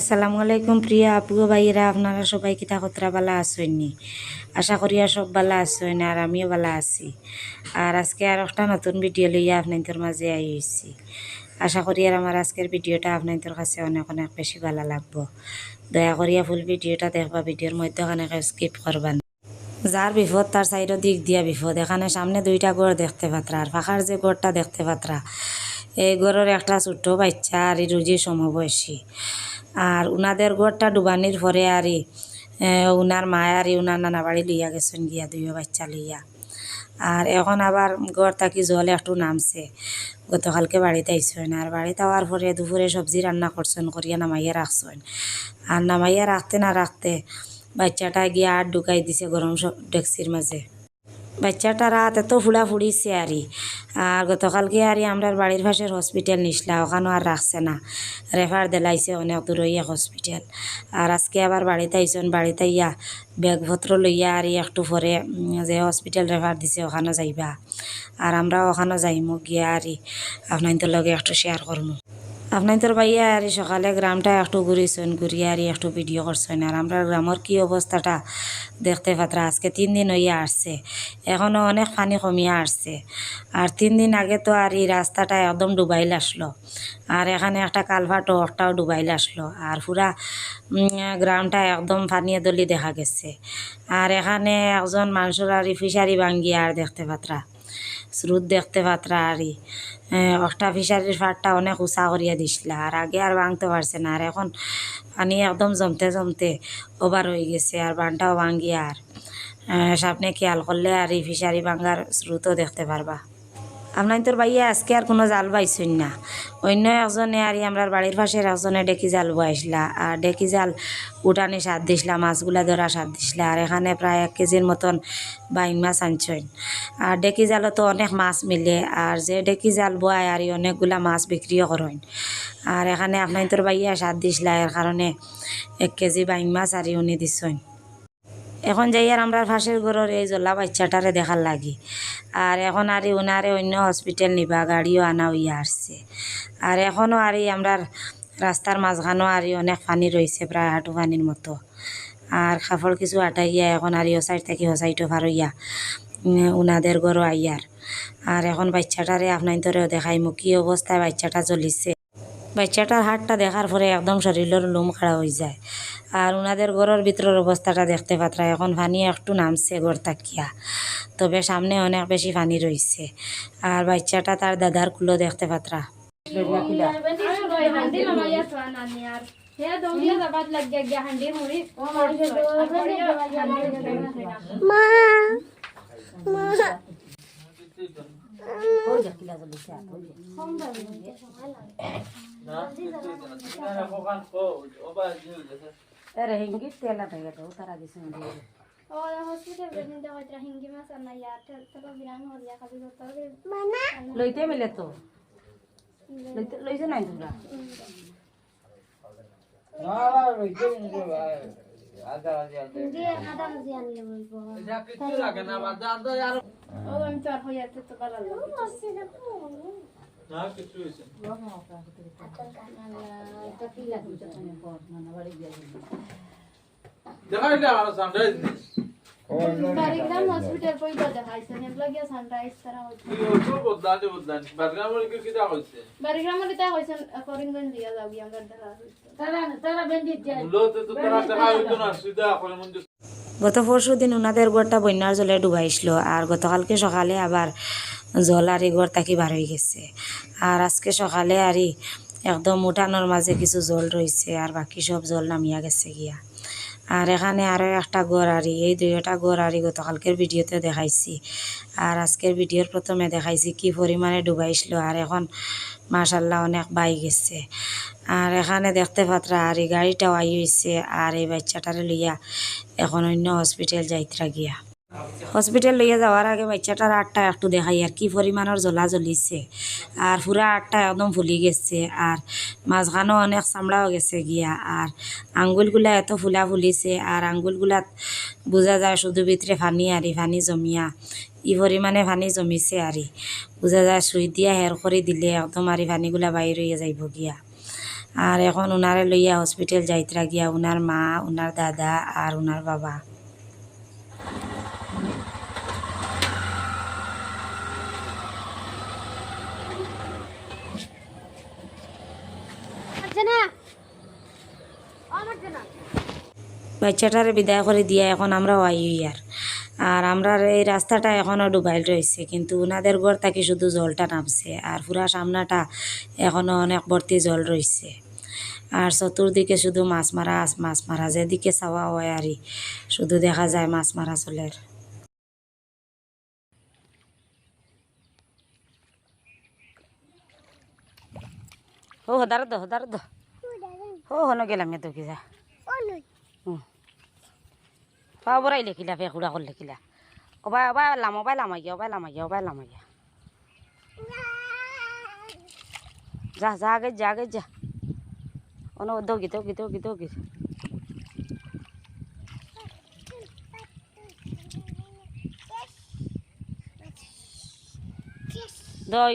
আসসালামু আলাইকুম প্রিয় আপু ভাইয়েরা, আপনারা সবাই কিতা কতরা বালা আসেননি আশা করি আর সব বালা আসেন আর আমিও বালা আছি। আর আজকে আর একটা নতুন ভিডিও লইয়া আপনাদের মাঝে আই হয়েছি আশা করি আর আমার আজকের ভিডিওটা আপনাদের কাছে অনেক অনেক বেশি ভালো লাগবো। দয়া করিয়া ফুল ভিডিওটা দেখবা ভিডিওর মধ্যে অনেক স্কিপ করবা। যার বিপদ, তার সাইডও দিক দিয়া বিপদ। এখানে সামনে দুইটা গড় দেখতে পাত্রা, আর ফাঁকার যে গড়টা দেখতে পাত্রা, এই গড়ের একটা ছোট্ট বাচ্চা আর রুজি সমবয়সী। আর উনাদের গড়টা ডুবানির পরে আর উনার মায় আর, উনার নানা বাড়ি লইয়া গেছেন গিয়া, দুইও বাচ্চা লইয়া। আর এখন আবার গড় থাকি জল একটু নামছে। গতকালকে বাড়িতে আইসেন, আর বাড়িতে আওয়ার পরে দুপুরে সবজি রান্না করছেন, করিয়া নামাইয়া রাখছেন। আর নামাইয়া রাখতে না রাখতে বাচ্চাটা গিয়া আর ঢুকাই দিছে গরম সব ডেক্সির মাঝে। বাচ্চাটা রাত এত ফুলা ফুড়িছে আরই আর গতকালকে আরই আমরা বাড়ির পাশের হসপিটাল নিসলা ওখানেও আর রাখছে না। রেফার দেলাইছে অনেক দূর ইয়া হসপিটাল আর আজকে আবার বাড়িতে আইসন বাড়িতে ইয়া ব্যাগপত্র লইয়া আর একটু পরে যে হসপিটাল রেফার দিছে, ওখানে যাইবা। আর আমরা ওখানে যাইমু গিয়া আরই আপনাদের লগে একটু শেয়ার করমু আপনাদের ভাইয়া আর সকালে গ্রামটা একটু ঘুরিছেন ঘুরিয়ে আর একটু ভিডিও করছেন। আর আমরা গ্রামের কি অবস্থাটা দেখতে পাত্রা? আজকে তিন দিন হইয়া আসছে। এখনও অনেক পানি কমিয়া আসছে। আর তিন দিন আগে তো আর এই রাস্তাটা একদম ডুবাইল আসলো। আর এখানে একটা কালভাটো ওটাও ডুবাইল আসলো। আর পুরা গ্রামটা একদম পানিয়ে দলি দেখা গেছে। আর এখানে একজন মানুষের আর ফিশারি ভাঙ্গিয়া আর দেখতে পাত্রা। স্রোত দেখতে পাত্রা আরই। একটা ফিশারির ফাটটা অনেক উঁচা করিয়া দিছিল, আর আগে আর ভাঙতে পারছে না, আর এখন পানি একদম জমতে জমতে ওভার হয়ে গেছে, আর বানটাও ভাঙ্গি আর। সামনে খেয়াল করলে আর এই ফিশারি ভাঙ্গার স্রোতও দেখতে পারবা। আপনার তোর ভাইয়া, আজকে আর কোনো জাল পাইছেন না। অন্য একজনে আর আমরা বাড়ির পাশের একজনে ডেকি জাল বয়াইছিলা আর ডেকি জাল উঠানে সাত দিছিলা মাছগুলা ধরা সাত দিছিলা আর এখানে প্রায় এক কেজির মতন বাইন মাছ আনছেন। আর ডেকি জালও তো অনেক মাছ মিলে, আর যে ডেকি জাল বয় আর অনেকগুলা মাছ বিক্রিও করেন। আর এখানে আপনার তোর ভাইয়া সাত দিছিলা এর কারণে এক কেজি বাইন মাছ আর উনি দিছেন। এখন যাই আর আমরা ফাঁসের ঘরের এই জল্লা বাচ্চাটারে দেখার লাগি। আর এখন আর ওনারে অন্য হসপিটাল নিবা গাড়িও আনা হইয়া আসছে। আর এখনও আর আমরা রাস্তার মাঝখানেও আর অনেক পানি রয়েছে প্রায় হাঁটু পানির মতো। আর কাপড় কিছু আটাইয়া এখন আর ও সাইড থেকে ও সাইডও উম, উনাদের ঘরও আইয়ার। আর এখন বাচ্চাটারে আপনার ধরেও দেখাইমু কি অবস্থায় বাচ্চাটা চলিছে বাচ্চাটার হাটটা দেখার পরে একদম শরীরের লোম খাড়া হয়ে যায়। আর ওনাদের ঘরের ভিতরের অবস্থাটা দেখতে পাত্রা এখন পানি একটু নামছে ঘর তাকিয়া তবে সামনে অনেক বেশি পানি রয়েছে আর বাচ্চাটা তার দাদার কুলো দেখতে পাত্রা হান্ডি নামাইয়া থোৱা নানি আর সেয়া দৌড়িয়া যাবাত লাগিয়া গিয়া হান্ডি মুড়ি হসপিটাল বেদিন দেখা হিঙ্গি মাছ লইছে নাই তোমরা হিঙ্গি আদা ভাজি আনলে বলব ও আমি তো আর হইয়া তো ভালো বারিগ্রাম হসপিটাল পইতা দেখাইছে নেবলা গিয়া সানরাইজ তারা বারিগ্রামত এটা কইছেন করিমগঞ্জ গত পরশু দিন ওনাদের ঘরটা বন্যার জলে ডুবাইছিল আর গতকালকে সকালে আবার জল আর ঘর থাকি বার হয়ে গেছে। আর আজকে সকালে আরই একদম উঠানোর মাঝে কিছু জল রয়েছে আর বাকি সব জল নামিয়া গেছে গিয়া। আর এখানে আরও একটা আরি এই দুইটা আরি গতকালকের ভিডিওতে দেখাইছি। আর আজকের ভিডিওর প্রথমে দেখাইছি কি পরিমাণে ডুবাইছিল আর এখন মাশাল্লাহ অনেক বাই গেছে। আর এখানে দেখতে পাত্রা আর এই গাড়িটাও আই হয়েছে আর এই বাচ্চাটারে লইয়া এখন অন্য হসপিটাল যাইতরা গিয়া। হসপিটাল লইয়া যাওয়ার আগে বাচ্চাটার আটটা একটু দেখাই, আর কি পরিমাণের জ্বলা জ্বলিছে, আর পুরা আটটা একদম ফুলি গেছে, আর মাঝখানেও অনেক চামড়াও গেছে গিয়া, আর আঙ্গুলগুলা এত ফুলা ফুলিছে, আর আঙ্গুলগুলাত বোঝা যায় শুধু ভিতরে ফানি আরি ফানি জমিয়া, ই পরিমাণে ফানি জমিছে আরি বোঝা যায় সুই দিয়া হের করে দিলে একদম আরি ফানিগুলা বাইর হইয়া যাইব গিয়া। আর এখন ওনারে লইয়া হসপিটাল যাইতরা গিয়া ওনার মা ওনার দাদা, আর ওনার বাবা। বাচ্চাটারে বিদায় করে দিয়া এখন আমরা আই আর। আর আমরা এই রাস্তাটা এখনও ডুবাইল রয়েছে কিন্তু ওনাদের ঘর থাকি শুধু জলটা নামছে আর পুরা সামনাটা এখনও অনেক ভর্তি জল রয়েছে। আর চতুর্দিকে শুধু মাছ মারা মাছ মারা যেদিকে চাওয়া হয় আরই শুধু দেখা যায় মাছ মারা চলের। ও হদার দো হদার দো ও হনো গেলাম তো কি যা। পা বরাই লেখিলা ফে খুড়া করে লেখিলা। ওবা ওবা লাম ওবাই লামা গিয়া ওবাই লামা গিয়া ওবাই লামা গিয়া যা যা, আগে যা আগে যা। অনো দৌগি দৌগি দৌগি দৌগি। দই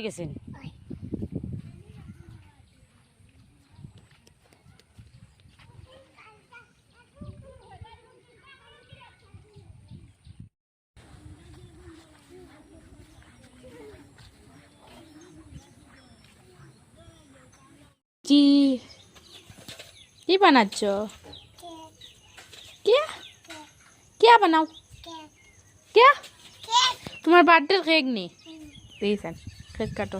কি? কি বানাচ্ছ? কে? কে বানাও? কে? তোমার বার্থডে কেক নেই। দিয়েছেন কেক কাটো।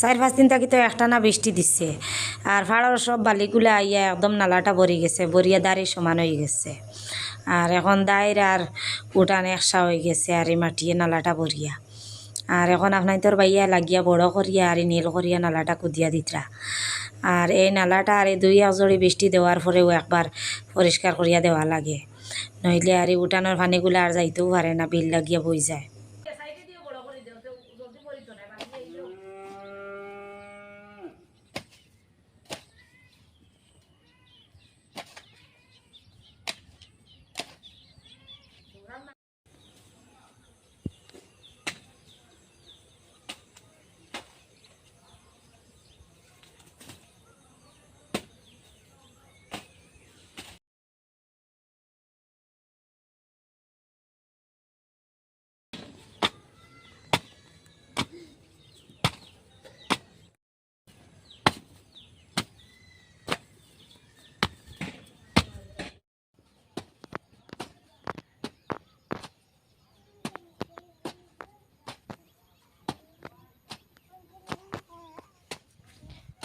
চার পাঁচ দিন থাকি তো একটা না বৃষ্টি দিচ্ছে আর ফাড়ার সব বালিগুলা আইয়া একদম নালাটা ভরি গেছে, ভরিয়া দাঁড়ি সমান হয়ে গেছে। আর এখন দায়ের আর উঠান একসা হয়ে গেছে আর এই মাটিয়ে নালাটা ভরিয়া। আর এখন আপনার তোর বাইয়া লাগিয়া বড় করিয়া আর নীল করিয়া নালাটা কুদিয়া দিতরা। আর এই নালাটা আর দুই একজড়ি বৃষ্টি দেওয়ার পরেও একবার পরিষ্কার করিয়া দেওয়া লাগে। নইলে আর উঠানোর পানিগুলো আর যাইতেও পারে না, বিল লাগিয়া বই যায়।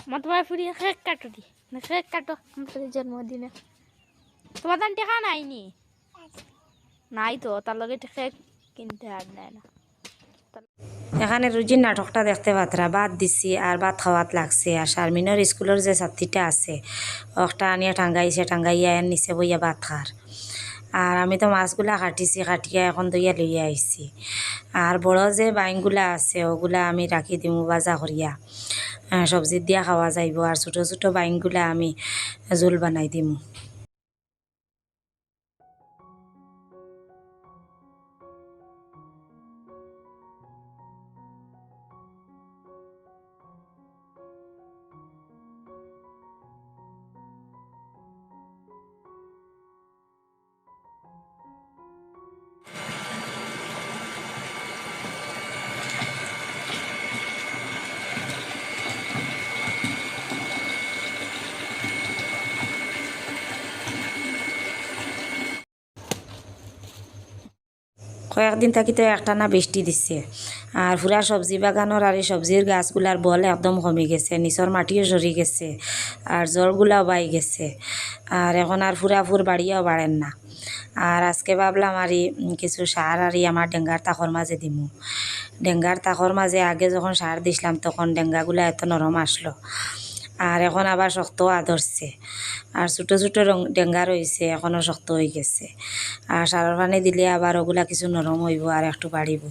মা তোমার ফুরিয়ে কেক কাটো দি। না কেক কাটো আমাদের জন্মদিনে। তোমার দান টেকা নাইনি নাই তো তার লগে কেক কিনতে আর নেয় না। এখানে রুজির নাটকটা দেখতে পাত্রা বাদ দিছি আর ভাত খাওয়াত লাগছে। আর শারমিনের স্কুলের যে ছাত্রীটা আছে একটা আনিয়া টাঙ্গাইছে টাঙ্গাইয়া নিচে বইয়া ভাত খার আর আমি তো মাছগুলা কাটিছি, কাটিয়া এখন দইয়া লইয়া আইছি। আর বড় যে বাইনগুলা আছে, ওগুলা আমি রাখি দিমু বাজা করিয়া। সবজি দিয়া খাওয়া যাইব। আর ছোটো ছোটো বাইনগুলা আমি জোল বানাই দিমু। কয়েকদিন থাকি তো একটা না বৃষ্টি দিচ্ছে আর পুরা সবজি বাগানোর আর এই সবজির গাছগুলার বল একদম কমে গেছে নিচর মাটিও সরি গেছে, আর জ্বরগুলাও বাই গেছে, আর এখন আর ফুরা ফুর বাড়িও বাড়েন না। আর আজকে ভাবলাম আর কিছু সার আর আমার ডেঙ্গার তাকর মাঝে দিমু। ডেঙ্গার তাকর মাঝে আগে যখন সার দিছিলাম তখন ডেঙ্গাগুলা এত নরম আসলো আর এখন আবার শক্ত আদরছে আর ছোটো ছোটো রং ডেঙ্গা রয়েছে এখনও শক্ত হয়ে গেছে। আর সারের পানি দিলে আবার ওগুলা কিছু নরম হইব আর একটু বাড়িব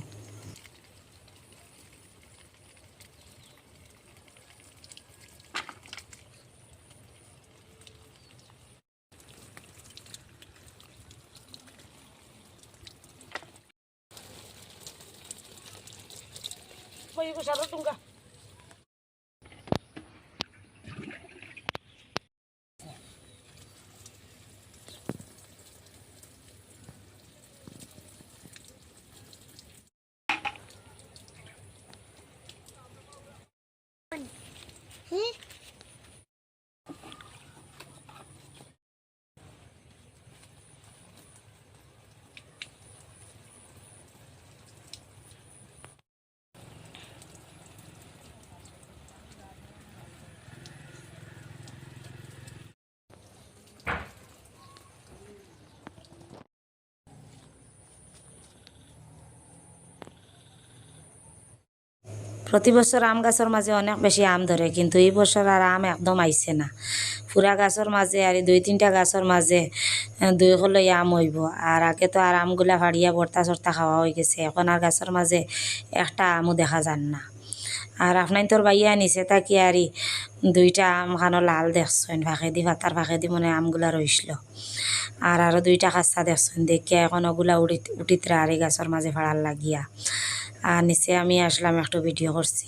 প্রতি বছর আম গাছের মাঝে অনেক বেশি আম ধরে, কিন্তু এই বছর আর আম একদম আইছে না। পুরা গাছের মাঝে আর দুই তিনটা গাছের মাঝে দুই কলই আম হইব। আর আগে তো আর আমগুলা ফাড়িয়া বর্তা চর্তা খাওয়া হয়ে গেছে, এখন আর গাছের মাঝে একটা আমও দেখা যান না। আর আপনার তোর বাইয়া নিছে তাকি আরি দুইটা আম খানো লাল দেখছেন ফাঁকে দি ভাতার ফাঁকে দি মনে আমগুলা রইছিল আর আরও দুইটা খাস্তা দেখছেন, দেখিয়া এখন ওগুলা উড়ি উঠিতরা আর গাছের মাঝে ফাড়ার লাগিয়া। আর নিচে আমি আসলাম একটু ভিডিও করছি।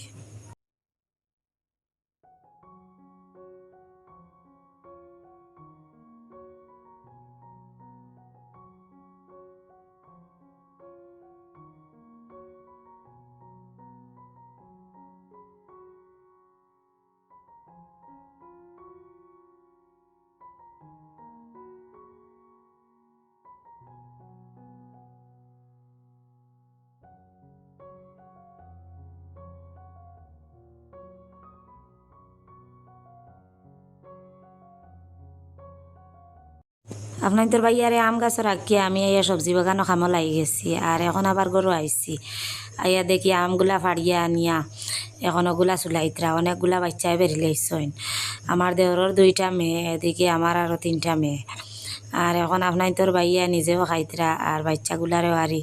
আপনার তোর ভাইয়ারে আম গাছের আঁকিয়ে আমি এই সবজি বাগানও খামো লাগি গেছি আর এখন আবার গরু আইছি আইয়া দেখি আমগুলা ফাড়িয়া আনিয়া এখন ওগুলা চুলাইতরা অনেকগুলা বাচ্চাই বেরিলাইছইন আমার দেহরের দুইটা মেয়ে এদিকে আমার আরও তিনটা মেয়ে আর এখন আপনার তোর ভাইয়া নিজেও খাইতরা আর বাচ্চাগুলারেও আরি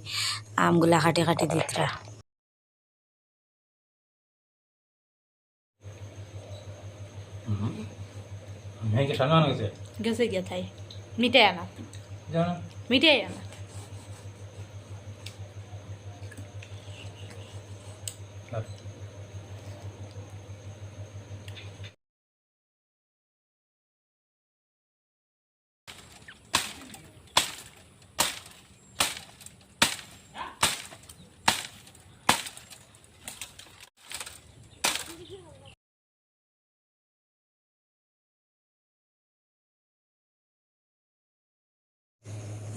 আমগুলা খাটি খাটি দিতরা হ্যাঁ গেছে গেছে গিয়া তাই মিটাই আনা জানো মিটাই আনা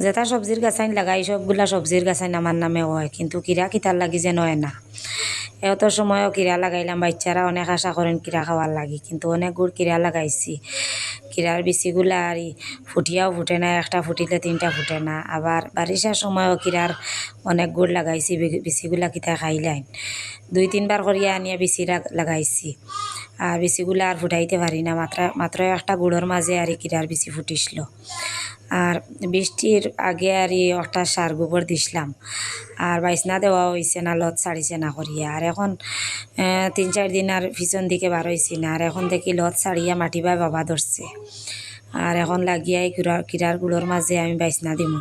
যেটা সবজির গাছাইন লাগাই, সবগুলা সবজির গাছাইন আমার নামে হয়, কিন্তু কিরা কিতার লাগি যে নয় না। এত সময়ও কিরা লাগাইলাম বাচ্চারা অনেক আশা করেন কিরা খাওয়ার লাগি, কিন্তু অনেক গুড় কিরা লাগাইছি। কিরার বিচিগুলা আর ফুটিয়াও ফুটে না, একটা ফুটিলে তিনটা ফুটে না। আবার বারিশার সময়ও কিরার অনেক গুড় লাগাইছি বিচিগুলা কিতা খাইলাইন দুই তিনবার করিয়া আনিয়া বিচি লাগাইছি। আর বিচিগুলা আর ফুটাইতে পারি না, মাত্র মাত্র একটা গুড়ের মাঝে আর কিরার বিচি ফুটিছিল। আর বৃষ্টির আগে আর এই একটা সার গোবর দিছিলাম। আর বাইসনা দেওয়া হয়েছে না লত সারিছে না করিয়া। আর এখন তিন চার দিন আর পিছন দিকে বার হয়েছি না। আর এখন দেখি লত সারিয়া মাটি বা বাবা ধরছে। আর এখন লাগিয়াই কিরার কিরারগুলোর মাঝে আমি বাইসনা দিমু।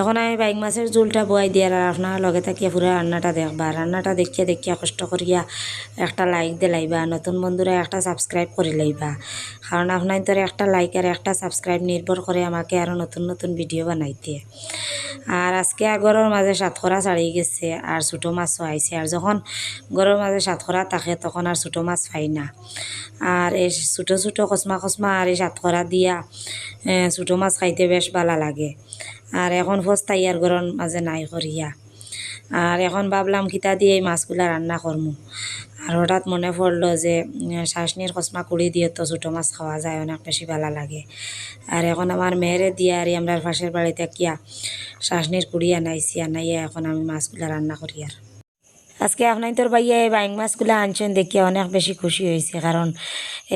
এখন আমি বাইক মাছের জোলটা বয়াই দিয়ার আর আপনার লগে থাকিয়া পুরো রান্নাটা দেখবা রান্নাটা দেখিয়া দেখিয়া কষ্ট করিয়া একটা লাইক দিলাইবা নতুন বন্ধুরা একটা সাবস্ক্রাইব করে লাইবা। কারণ আপনার তোর একটা লাইক আর একটা সাবস্ক্রাইব নির্ভর করে আমাকে আরও নতুন নতুন ভিডিও বানাইতে। আর আজকে আর গরুর মাঝে সাতখরা ছাড়িয়ে গেছে আর ছোটো মাছও আইছে আর যখন গরুর মাঝে সাতখরা থাকে, তখন আর ছোটো মাছ পাই না। আর এই ছোটো ছোটো কসমা কসমা আর এই সাতখরা দিয়া ছোটো মাছ খাইতে বেশ ভালো লাগে। আর এখন ফস্তাই আর গরুর মাঝে নাই করিয়া আর এখন ভাবলাম কিতা দিয়ে এই মাছগুলা রান্না করমু আর হঠাৎ মনে পড়ল যে শাসনির কসমা কুড়ি দিয়ে তো ছোটো মাছ খাওয়া যায়, অনেক বেশি ভালো লাগে। আর এখন আমার মেয়েরে দিয়ে আর আমরা পাশের বাড়িতে কিয়া শাসনির কুড়ি আনাইছি, আনাইয়া এখন আমি মাছগুলা রান্না করি আর আজকে আপনার তোর ভাইয়া এই বাইং মাছগুলা আনছেন দেখিয়া অনেক বেশি খুশি হয়েছে কারণ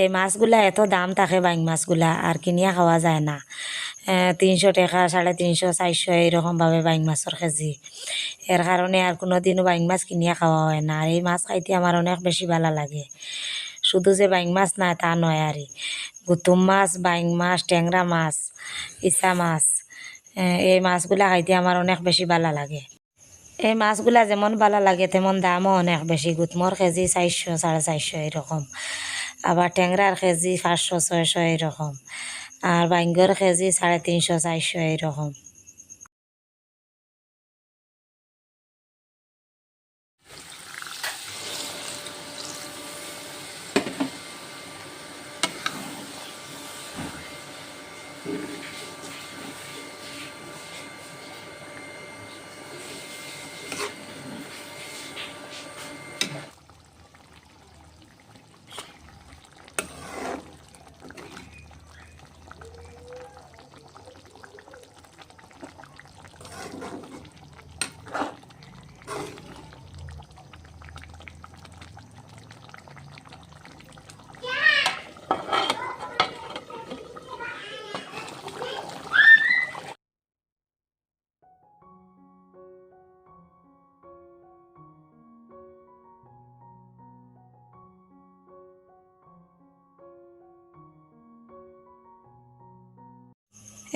এই মাছগুলা এত দাম থাকে বাইং মাছগুলা আর কিনিয়া খাওয়া যায় না। তিনশো টাকা, সাড়ে তিনশো, চারশো এইরকমভাবে বাইং মাছের কেজি এর কারণে আর কোনো দিনও বাইং মাছ কিনিয়া খাওয়া হয় না। আর এই মাছ খাইতে আমার অনেক বেশি ভালো লাগে। শুধু যে বাইং মাছ না, তা নয় আর গুতুম মাছ, বাইং মাছ ট্যাংরা মাছ ইচা মাছ এই মাছগুলা খাইতে আমার অনেক বেশি ভালো লাগে। এই মাছগুলা যেমন ভালো লাগে, তেমন দামও অনেক বেশি গুতমর কেজি চারশো সাড়ে চারশো এরকম আবার ট্যাংরার কেজি পাঁচশো, ছয়শো এরকম আর বাইঙ্গর কেজি সাড়ে তিনশো চারশো এরকম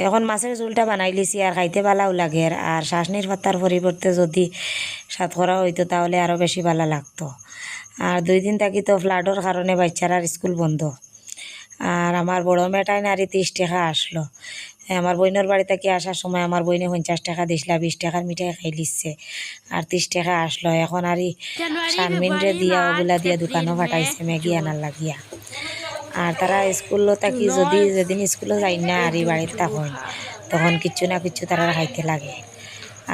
এখন মাছের ঝোলটা বানাই লিছি আর খাইতে ভালাও লাগে। আর শাসনির পাতার পরিবর্তে যদি সাতকরা হইতো তাহলে আরও বেশি ভালো লাগতো। আর দুই দিন থাকি তো ফ্লাডের কারণে বাচ্চারার স্কুল বন্ধ। আর আমার বড় মেয়েটাই নারী তিরিশ টাকা আসলো। আমার বইনের বাড়ি থেকে আসার সময় আমার বইনে পঞ্চাশ টাকা দিছিল বিশ টাকার মিঠাই খাই লিখছে আর তিরিশ টাকা আসলো। এখন আর শারমিনরে দিয়া ওগুলা দিয়া দোকানও ফাটাইছে ম্যাগি আনার লাগিয়া। আর তারা স্কুলও থাকি যদি যেদিন স্কুলে যাই না আর এই বাড়িতে তখন তখন কিচ্ছু না কিচ্ছু তারা খাইতে লাগে।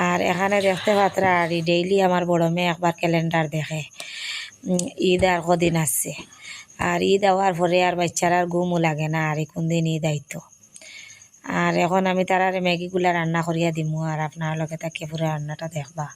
আর এখানে দেখতে পাত্রা আর ডেইলি আমার বড় মেয়ে একবার ক্যালেন্ডার দেখে। ঈদ আর কদিন আসছে আর ঈদ আওয়ার পরে আর বাচ্চার আর ঘুমও লাগে না আর কোন দিন ঈদ আইতো। আর এখন আমি তারার ম্যাগিগুলা রান্না করিয়া দিমু আর আপনার লগে তাকে পুরো রান্নাটা দেখবা।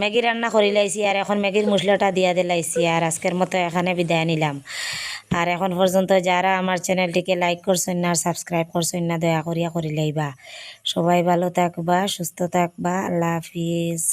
ম্যাগি রান্না করি লাইছি আর এখন ম্যাগির মশলাটা দিয়া দিলাইছি আর আজকের মতো এখানে বিদায় নিলাম। আর এখন পর্যন্ত যারা আমার চ্যানেলটিকে লাইক করছেন না আর সাবস্ক্রাইব করছেন না দয়া করিয়া করি লাইবা। সবাই ভালো থাকবা, সুস্থ থাকবা, আল্লাহ হাফিজ।